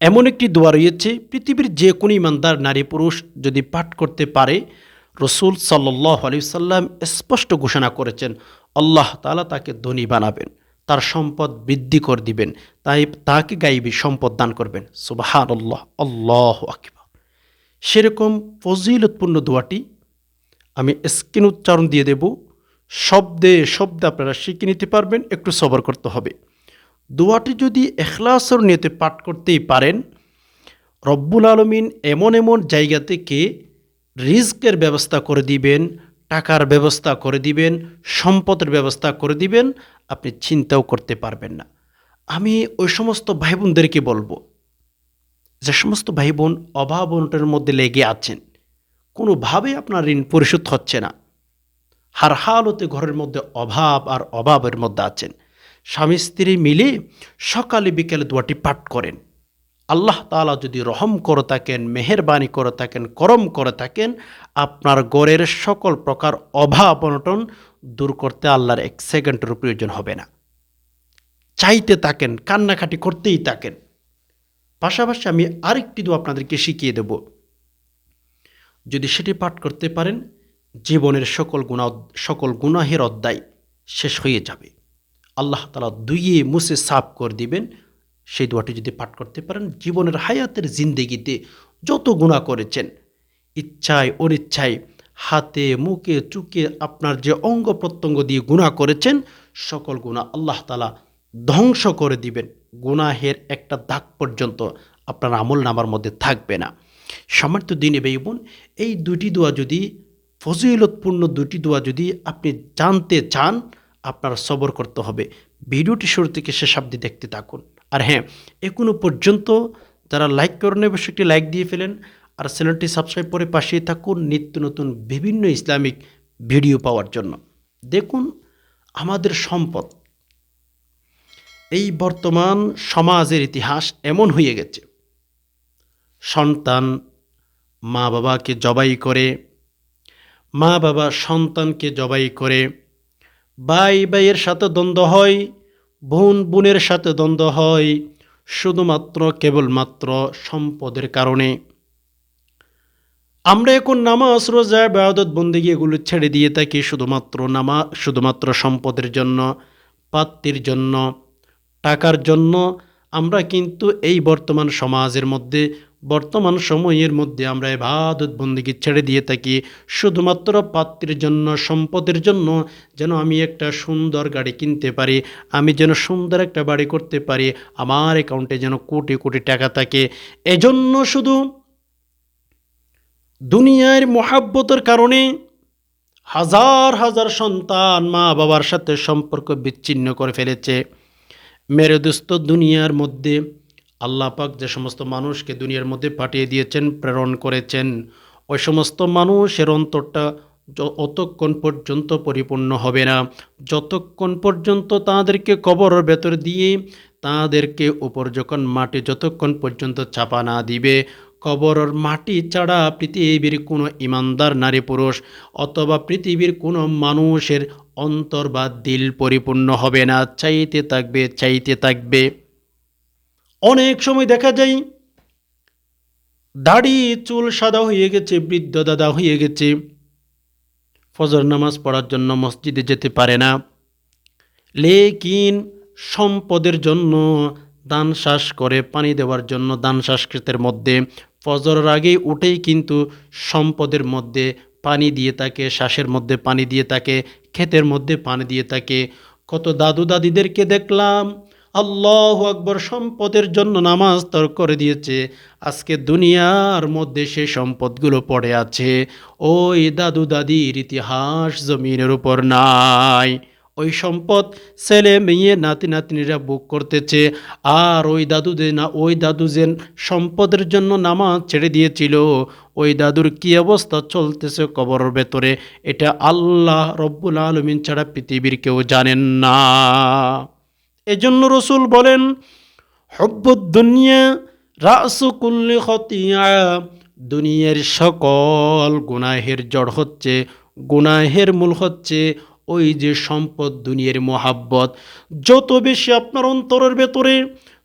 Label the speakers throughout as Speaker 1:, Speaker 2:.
Speaker 1: এমন একটি দোয়া রয়েছে, পৃথিবীর যে কোনো ইমানদার নারী পুরুষ যদি পাঠ করতে পারে, রসুল সাল্লাহ আলি সাল্লাম স্পষ্ট ঘোষণা করেছেন, আল্লাহ তালা তাকে ধনী বানাবেন, তার সম্পদ বৃদ্ধি করে দিবেন, তাই তাকে গাইবী সম্পদ দান করবেন। সুবাহান আল্লাহ আল্লাহ আকিবা সেরকম ফজিলতপূর্ণ দোয়াটি আমি স্ক্রিন উচ্চারণ দিয়ে দেব, শব্দে শব্দে আপনারা শিখে নিতে পারবেন, একটু সবর করতে হবে। দোয়াটি যদি এখলাসর নিয়তে পাঠ করতেই পারেন, রব্বুল আলমিন এমন এমন জায়গা থেকে রিস্কের ব্যবস্থা করে দিবেন, টাকার ব্যবস্থা করে দিবেন, সম্পদের ব্যবস্থা করে দিবেন, আপনি চিন্তাও করতে পারবেন না। আমি ওই সমস্ত ভাই বোনদেরকে বলব, যে সমস্ত ভাই বোন অভাব অনটনের মধ্যে লেগে আছেন কোনোভাবে আপনার ঋণ পরিশোধ হচ্ছে না। হার হালতে ঘরের মধ্যে অভাব আর অভাবের মধ্যে আছেন। স্বামী স্ত্রী মিলে সকালে বিকেলে দোয়াটি পাঠ করেন। আল্লাহ তালা যদি রহম করে থাকেন, মেহরবানি করে থাকেন, করম করে থাকেন, আপনার গড়ের সকল প্রকার অভাব অনটন দূর করতে আল্লাহর এক সেকেন্ডের প্রয়োজন হবে না। চাইতে থাকেন, কান্নাকাটি করতেই থাকেন। পাশাপাশি আমি আরেকটি দু আপনাদেরকে শিখিয়ে দেব। যদি সেটি পাঠ করতে পারেন, জীবনের সকল গুণা সকল গুনাহের অধ্যায় শেষ হয়ে যাবে। আল্লাহ তালা দুইয়ে মুছে সাফ করে দিবেন। সেই দোয়াটি যদি পাঠ করতে পারেন, জীবনের হায়াতের জিন্দেগিতে যত গুণা করেছেন, ইচ্ছায়, অনিচ্ছায়, হাতে, মুখে চুকে আপনার যে অঙ্গ প্রত্যঙ্গ দিয়ে গুণা করেছেন, সকল গুণা আল্লাহ তালা ধ্বংস করে দিবেন। গুনাহের একটা দাগ পর্যন্ত আপনার আমল নামার মধ্যে থাকবে না। সামর্থ্য দিনে বেই বোন, এই দুটি দোয়া যদি ফজিলতপূর্ণ দুটি দোয়া যদি আপনি জানতে চান আপনার সবর করতে হবে। ভিডিওটি শুরু থেকে শেষ অবধি দেখতে থাকুন। আর হ্যাঁ এখনও পর্যন্ত যারা লাইক করেন অবশ্যই একটি লাইক দিয়ে ফেলেন। আর চ্যানেলটি সাবস্ক্রাইব করে পাশেই থাকুন নিত্য নতুন বিভিন্ন ইসলামিক ভিডিও পাওয়ার জন্য। দেখুন আমাদের সম্পদ। এই বর্তমান সমাজের ইতিহাস এমন হয়ে গেছে। সন্তান মা বাবাকে জবাই করে মা বাবা সন্তানকে জবাই করে ভাই ভাইয়ের সাথে দ্বন্দ্ব হয়, বোন বোনের সাথে দ্বন্দ্ব হয়, শুধুমাত্র কেবলমাত্র সম্পদের কারণে। আমরা এখন নামাজ, রোজা বেয়াদত বন্দিগি এগুলো ছেড়ে দিয়ে থাকি শুধুমাত্র নামা, শুধুমাত্র সম্পদের জন্য পাত্তির জন্য, টাকার জন্য। আমরা কিন্তু এই বর্তমান সমাজের মধ্যে বর্তমান সময়ের মধ্যে আমরা এবাদত বন্দিকে ছেড়ে দিয়ে থাকি, শুধুমাত্র পাত্রের জন্য, সম্পদের জন্য যেন আমি একটা সুন্দর গাড়ি কিনতে পারি, আমি যেন সুন্দর একটা বাড়ি করতে পারি, আমার অ্যাকাউন্টে যেন কোটি কোটি টাকা থাকে। এজন্য শুধু দুনিয়ার মহাব্বতের কারণে হাজার হাজার সন্তান মা বাবার সাথে সম্পর্ক বিচ্ছিন্ন করে ফেলেছে। মেরে দোস্ত দুনিয়ার মধ্যে আল্লাহ পাক যে সমস্ত মানুষকে দুনিয়ার মধ্যে পাঠিয়ে দিয়েছেন, প্রেরণ করেছেন, ওই সমস্ত মানুষের অন্তরটা অতক্ষণ পর্যন্ত পরিপূর্ণ হবে না। যতক্ষণ পর্যন্ত তাদেরকে কবরের ভেতর দিয়ে তাদেরকে উপর যখন মাটি যতক্ষণ পর্যন্ত চাপা না দিবে, কবরের মাটি ছাড়া পৃথিবীর কোনো ইমানদার নারী পুরুষ অথবা পৃথিবীর কোনো মানুষের অন্তর বা দিল পরিপূর্ণ হবে না। চাইতে থাকবে চাইতে থাকবে। অনেক সময় দেখা যায়, দাড়ি, চুল সাদা হয়ে গেছে, বৃদ্ধ দাদা হয়ে গেছে। ফজর নামাজ পড়ার জন্য মসজিদে যেতে পারে না। লেকিন সম্পদের জন্য দান শ্বাস করে, পানি দেওয়ার জন্য দান শ্বাসকৃতের মধ্যে। ফজরের আগেই উঠেই কিন্তু সম্পদের মধ্যে পানি দিয়ে থাকে শ্বাসের মধ্যে পানি দিয়ে থাকে ক্ষেতের মধ্যে পানি দিয়ে থাকে কত দাদু দাদিদেরকে দেখলাম আল্লাহ আকবর সম্পদের জন্য নামাজ তর করে দিয়েছে। আজকে দুনিয়ার মধ্যে সে সম্পদগুলো পড়ে আছে। ওই দাদু দাদির ইতিহাস জমিনের উপর নাই। ওই সম্পদ ছেলে, মেয়ে, নাতি, নাতনিরা বুক করতেছে। আর ওই দাদু যে না, ওই দাদু যে সম্পদের জন্য নামাজ ছেড়ে দিয়েছিল, ওই দাদুর কি অবস্থা চলতেছে কবরের ভেতরে, এটা আল্লাহ রব্বুল আলমিন ছাড়া পৃথিবীর কেউ জানেন না। এজন্য রসুল বলেন হব্বুদ্দুনিয়া রাসুকুল্লি খতিয়া দুনিয়ার সকল গুনাহের জড় হচ্ছে, গুনাহের মূল হচ্ছে ওই যে সম্পদ, দুনিয়ার মোহাব্বত। যত বেশি আপনার অন্তরের ভেতরে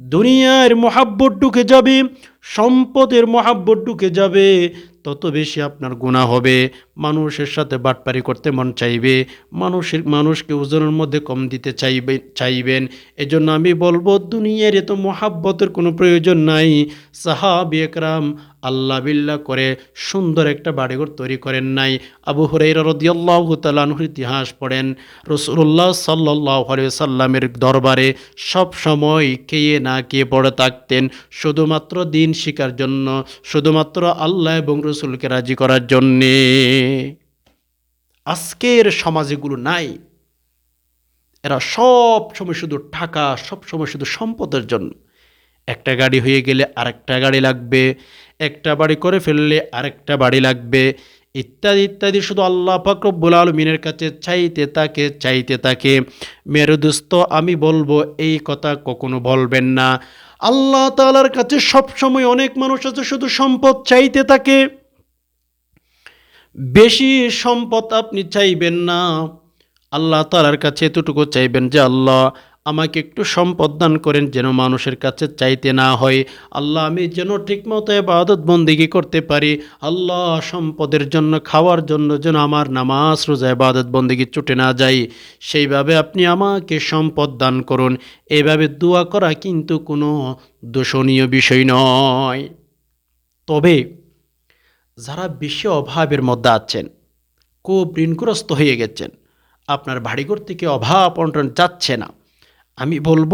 Speaker 1: দুনিয়ার মহাব্বত ঢুকে যাবে, সম্পদের মহাব্বত ঢুকে যাবে তত বেশি আপনার গুণা হবে, মানুষের সাথে বাটপারি করতে মন চাইবে, মানুষের, মানুষকে ওজনের মধ্যে কম দিতে চাইবে, চাইবেন। এজন্য আমি বলব, দুনিয়ার এত মহাব্বতের কোনো প্রয়োজন নাই। সাহাবি একরাম আল্লাহ বিল্লাহ করে সুন্দর একটা বাড়িঘর তৈরি করেন নাই। আবু হরাইরা রদিয়াল্লাহ তালানহুর ইতিহাস পড়েন রসুল্লাহ সাল্লাহ সাল্লামের দরবারে সব সময় খেয়ে না খেয়ে পড়ে থাকতেন। শুধুমাত্র দিন শিকার জন্য, শুধুমাত্র আল্লাহ এবং রসুলকে রাজি করার জন্যে। আজকের সমাজেগুলো নাই। এরা সব সময় শুধু টাকা, সব সময় শুধু সম্পদের জন্য। একটা গাড়ি হয়ে গেলে আরেকটা গাড়ি লাগবে, একটা বাড়ি করে ফেললে আরেকটা বাড়ি লাগবে, ইত্যাদি ইত্যাদি। শুধু আল্লাহ পাকরব্বুল আলমিনের কাছে চাইতে তাকে চাইতে তাকে। মেরু দোস্ত, আমি বলব, এই কথা কখনো বলবেন না। আল্লাহ তালার কাছে সবসময় অনেক মানুষ আছে, শুধু সম্পদ চাইতে থাকে। বেশি সম্পদ আপনি চাইবেন না। আল্লাহ তালার কাছে এতটুকু চাইবেন যে, আল্লাহ আমাকে একটু সম্পদ দান করেন যেন মানুষের কাছে চাইতে না হয়। আল্লাহ আমি যেন ঠিকমতো এবাদত বন্দিগি করতে পারি। আল্লাহ সম্পদের জন্য, খাওয়ার জন্য যেন আমার নামাজ, রোজা এবাদত বন্দিগি ছুটে না যাই। সেইভাবে আপনি আমাকে সম্পদ দান করুন। এভাবে দোয়া করা কিন্তু কোনো দোষণীয় বিষয় নয়। তবে যারা বেশি অভাবের মধ্যে আছেন, খুব ঋণগ্রস্ত হয়ে গেছেন। আপনার বাড়িঘর থেকে অভাব অনটন যাচ্ছে না। আমি বলব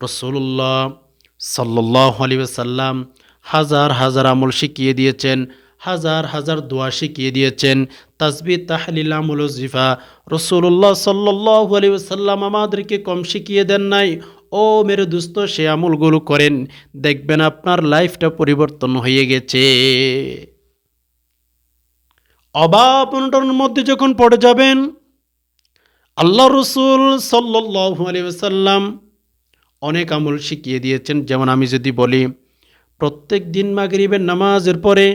Speaker 1: রসুল্লাহ সাল্লাহ আলী সাল্লাম হাজার হাজার আমল শিখিয়ে দিয়েছেন, হাজার হাজার দোয়া শিখিয়ে দিয়েছেন, তাসবি তাহলিল আমল জিফা। রসুল্লাহ সাল্লাহ আলী সাল্লাম আমাদেরকে কম শিখিয়ে দেন নাই। ও মেরে দুস্থ সে আমলগুলো করেন। দেখবেন আপনার লাইফটা পরিবর্তন হয়ে গেছে। অভাব অনটনের মধ্যে যখন পড়ে যাবেন আল্লাহ রসুল সাল্লু আলিয়াল্লাম অনেক আমল শিখিয়ে দিয়েছেন। যেমন আমি যদি বলি, প্রত্যেক দিন মাগরিবের নামাজের পরে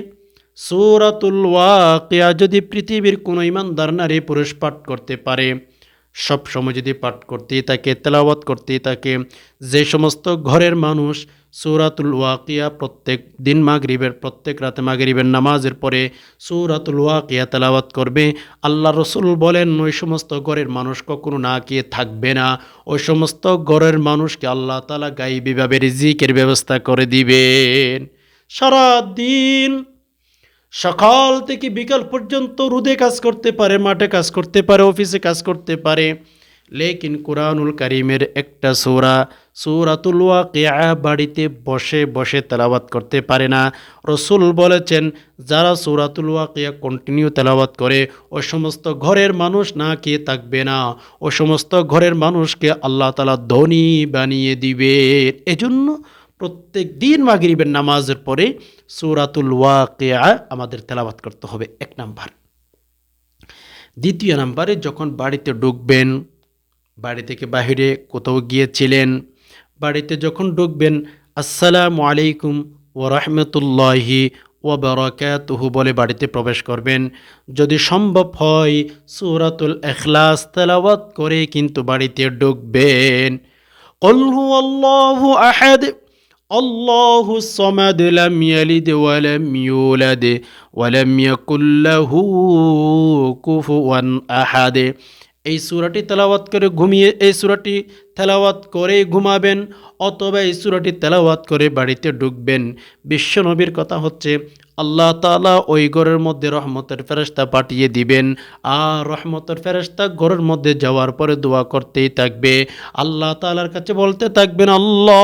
Speaker 1: সৌরাতুল ওয়াকিয়া যদি পৃথিবীর কোনো ইমানদার নারী পুরুষ পাঠ করতে পারে সব সময় যদি পাঠ করতেই থাকে, তেলাওয়াত করতেই থাকে, যে সমস্ত ঘরের মানুষ সৌরাতুল ওয়াকিয়া প্রত্যেক দিন মাগরিবের, প্রত্যেক রাতে মাগরিবের নামাজের পরে সৌরাতুল ওয়াকিয়া তেলাওয়াত করবে। আল্লাহ রসুল বলেন, ওই সমস্ত ঘরের মানুষ কখনো না গিয়ে থাকবে না। ওই সমস্ত ঘরের মানুষকে আল্লাহ তালা গাইবিভাবে রিজিকের ব্যবস্থা করে দিবেন। সারা দিন সকাল থেকে বিকাল পর্যন্ত রুদে কাজ করতে পারে, মাঠে কাজ করতে পারে, অফিসে কাজ করতে পারে। লেকিন কোরআনুল করিমের একটা সৌরা সৌরাতুল ওয়াকিয়া বাড়িতে বসে বসে তেলাওয়াত করতে পারে না। রসুল বলেছেন, যারা সৌরাতুল ওয়াকিয়া কন্টিনিউ তেলাওয়াত করে ওই সমস্ত ঘরের মানুষ না কে থাকবে না। ও সমস্ত ঘরের মানুষকে আল্লাহ তালা ধনী বানিয়ে দিবে। এজন্য প্রত্যেক দিন মাগরিবের নামাজের পরে সৌরাতুল ওয়াকিয়া আমাদের তেলাওয়াত করতে হবে, এক নাম্বার। দ্বিতীয় নাম্বারে, যখন বাড়িতে ঢুকবেন, বাড়ি থেকে বাহিরে কোথাও গিয়েছিলেন বাড়িতে যখন ঢুকবেন, আসসালামু আলাইকুম ওরহমতুল্লাহি ওবরাকাতুহু বলে বাড়িতে প্রবেশ করবেন। যদি সম্ভব হয়, সুরাতুল এখলাস তেলাওয়াত করে কিন্তু বাড়িতে ঢুকবেন। কলহু আল্লাহু আহাদ, আল্লাহু সমাদ, লাম ইয়ালিদ ওয়া লাম ইউলাদ, ওয়া লাম ইয়াকুল লাহু কুফুয়ান আহাদ। এই সুরাটি তেলাওয়াত করে ঘুমিয়ে, এই সুরাটি তেলাওয়াত করে ঘুমাবেন, অথবা এই সুরাটি তেলাওয়াত করে বাড়িতে ঢুকবেন। বিশ্বনবীর কথা হচ্ছে, আল্লাহ তালা ওই ঘরের মধ্যে রহমতের ফেরস্তা পাঠিয়ে দিবেন, আর রহমতের ফেরস্তা ঘরের মধ্যে যাওয়ার পরে দোয়া করতেই থাকবে। আল্লাহ তালার কাছে বলতে থাকবেন, আল্লাহ,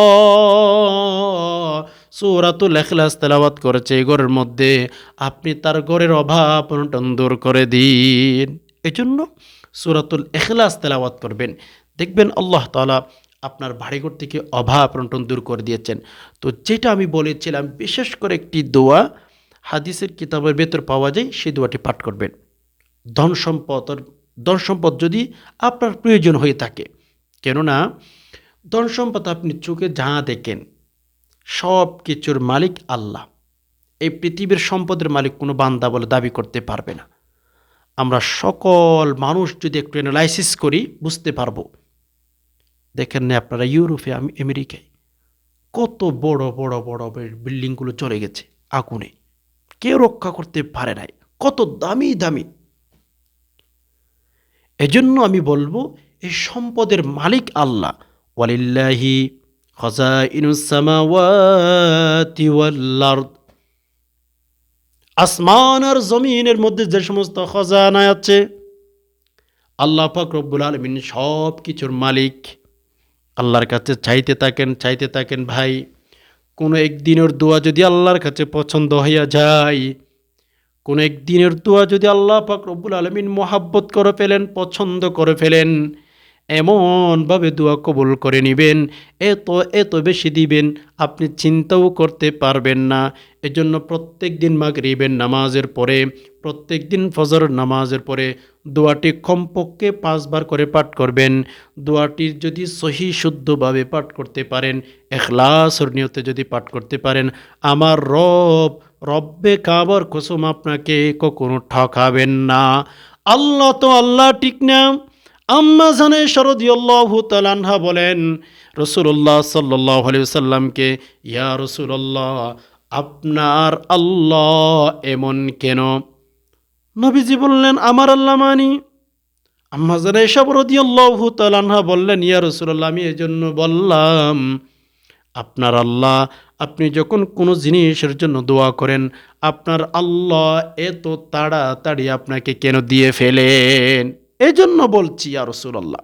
Speaker 1: সুরাতুল এখলাস তেলাওয়াত করেছে এই ঘরের মধ্যে, আপনি তার ঘরের অভাব অনটন দূর করে দিন। এজন্য সুরাতুল এখলাস তেলাওয়াত করবেন। দেখবেন আল্লাহ তালা আপনার বাড়িঘর থেকে অভাব অনটন দূর করে দিয়েছেন। তো যেটা আমি বলেছিলাম, বিশেষ করে একটি দোয়া হাদিসের কিতাবের ভেতর পাওয়া যায়, সেই দোয়াটি পাঠ করবেন। ধন সম্পদ ধন সম্পদ যদি আপনার প্রয়োজন হয়ে থাকে, কেননা ধন সম্পদ আপনি চোখে যা দেখেন সব কিছুর মালিক আল্লাহ। এই পৃথিবীর সম্পদের মালিক কোনো বান্দা বলে দাবি করতে পারবে না। আমরা সকল মানুষ যদি একটু অ্যানালাইসিস করি, বুঝতে পারব। দেখেন না আপনারা ইউরোপে, আমি, আমেরিকায় কত বড় বড় বড় বিল্ডিংগুলো চলে গেছে আগুনে। কেউ রক্ষা করতে পারে নাই। কত দামি দামি। এজন্য আমি বলব, এই সম্পদের মালিক আল্লাহ। ওয়ালিল্লাহি খাজাইনুস-সামাওয়াতি ওয়াল-আরদ আসমান আর জমিনের মধ্যে যে সমস্ত খজানা আছে, আল্লাহ পাক রব্বুল আলমিন সব কিছুর মালিক। আল্লাহর কাছে চাইতে থাকেন চাইতে থাকেন, ভাই, কোনো একদিনের দোয়া যদি আল্লাহর কাছে পছন্দ হইয়া যায়, কোনো একদিনের দোয়া যদি আল্লাহ পাক রব্বুল আলমিন মোহাব্বত করে ফেলেন, পছন্দ করে ফেলেন, এমনভাবে দোয়া কবুল করে নেবেন, এত এত বেশি দিবেন, আপনি চিন্তাও করতে পারবেন না। এজন্য প্রত্যেক দিন মাগরিবের নামাজের পরে, প্রত্যেক দিন ফজর নামাজের পরে দোয়াটি কমপক্ষে পাঁচবার করে পাঠ করবেন। দোয়াটির যদি সহি শুদ্ধভাবে পাঠ করতে পারেন, এখলাসর নিয়তে যদি পাঠ করতে পারেন, আমার রব, রব্বে কাবার কসম আপনাকে কখনো ঠকাবেন না। আল্লাহ তো আল্লাহ ঠিক না। আম্মা জানে তালানহা বলেন রসুল্লাহ সাল্লাহ সাল্লামকে ইয়া রসুল্লাহ আপনার আল্লাহ এমন কেন? নবীজি বললেন, আমার আল্লাহ মানি? আম্মা জানে শরদিয়াল্লাহু তালানহা বললেন, ইয়া রসুল্লাহ আমি এজন্য বললাম, আপনার আল্লাহ, আপনি যখন কোনো জিনিসের জন্য দোয়া করেন, আপনার আল্লাহ এত তাড়াতাড়ি আপনাকে কেন দিয়ে ফেলেন? এজন্য বলছি আর রসুল্লাহ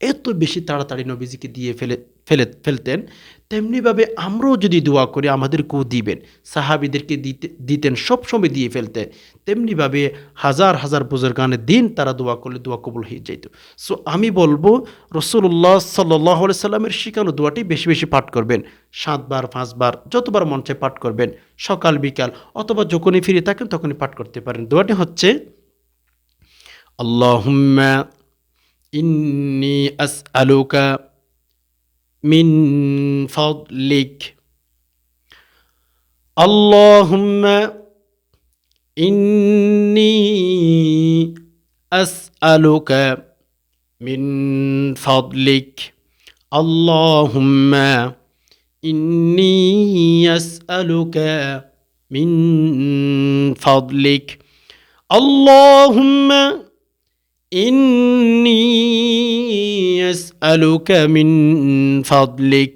Speaker 1: এত বেশি তাড়াতাড়ি নবীজিকে দিয়ে ফেলে ফেলে, ফেলতেন তেমনিভাবে আমরাও যদি দোয়া করি, আমাদেরকেও দিবেন। সাহাবিদেরকে দিতে, দিতেন, সবসময় দিয়ে ফেলতে। তেমনিভাবে হাজার হাজার বুজুর্গানের দিন তারা দোয়া করলে দোয়া কবুল হয়ে যেত সো আমি বলব রসুল্লাহ সাল্লাহ সাল্লামের শিখানো দোয়াটি বেশি বেশি পাঠ করবেন। সাতবার, পাঁচবার, যতবার মঞ্চে পাঠ করবেন। সকাল, বিকাল, অথবা যখনই ফিরে থাকেন তখনই পাঠ করতে পারেন। দোয়াটি হচ্ছে আল্লাহ ইন্নি আস আলোকা من فضلك. اللهم إني أسألك من فضلك. اللهم إني أسألك من فضلك. اللهم إني أسألك من فضلك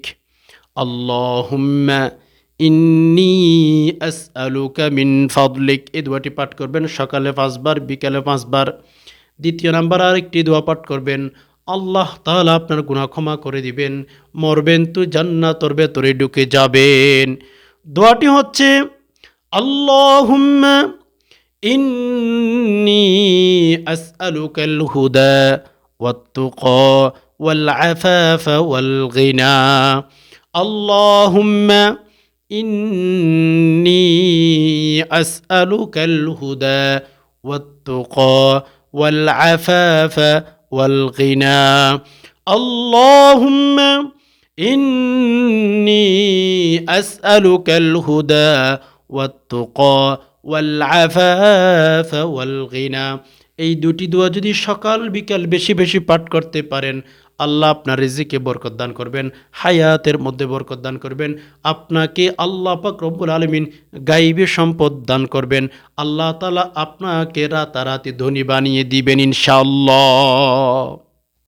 Speaker 1: اللهم ইন্নি আসআলুকা মিন ফদলিক এই দোয়াটি পাঠ করবেন সকালে পাঁচবার বিকালে পাঁচবার দ্বিতীয় নাম্বার আরেকটি দোয়া পাঠ করবেন আল্লাহ তাআলা আপনার গুনাহ ক্ষমা করে দিবেন মরবেন তো জান্নাতর ভেতরে ঢুকে যাবেন দোয়াটি হচ্ছে আল্লাহুম্মা إني أسألك الهدى والتقى والعفاف والغنى اللهم إني أسألك الهدى والتقى والعفاف والغنى اللهم إني أسألك الهدى والتقى ওয়াল ওয়ালগিনা এই দুটি দোয়া যদি সকাল বিকাল বেশি বেশি পাঠ করতে পারেন আল্লাহ আপনার রিজিকে বরকত দান করবেন, হায়াতের মধ্যে বরকত দান করবেন, আপনাকে আল্লাহ পাক রব্বুল আলমিন গাইবে সম্পদ দান করবেন, আল্লাহ তালা আপনাকে রাতারাতি ধনী বানিয়ে দিবেন ইনশাল্লাহ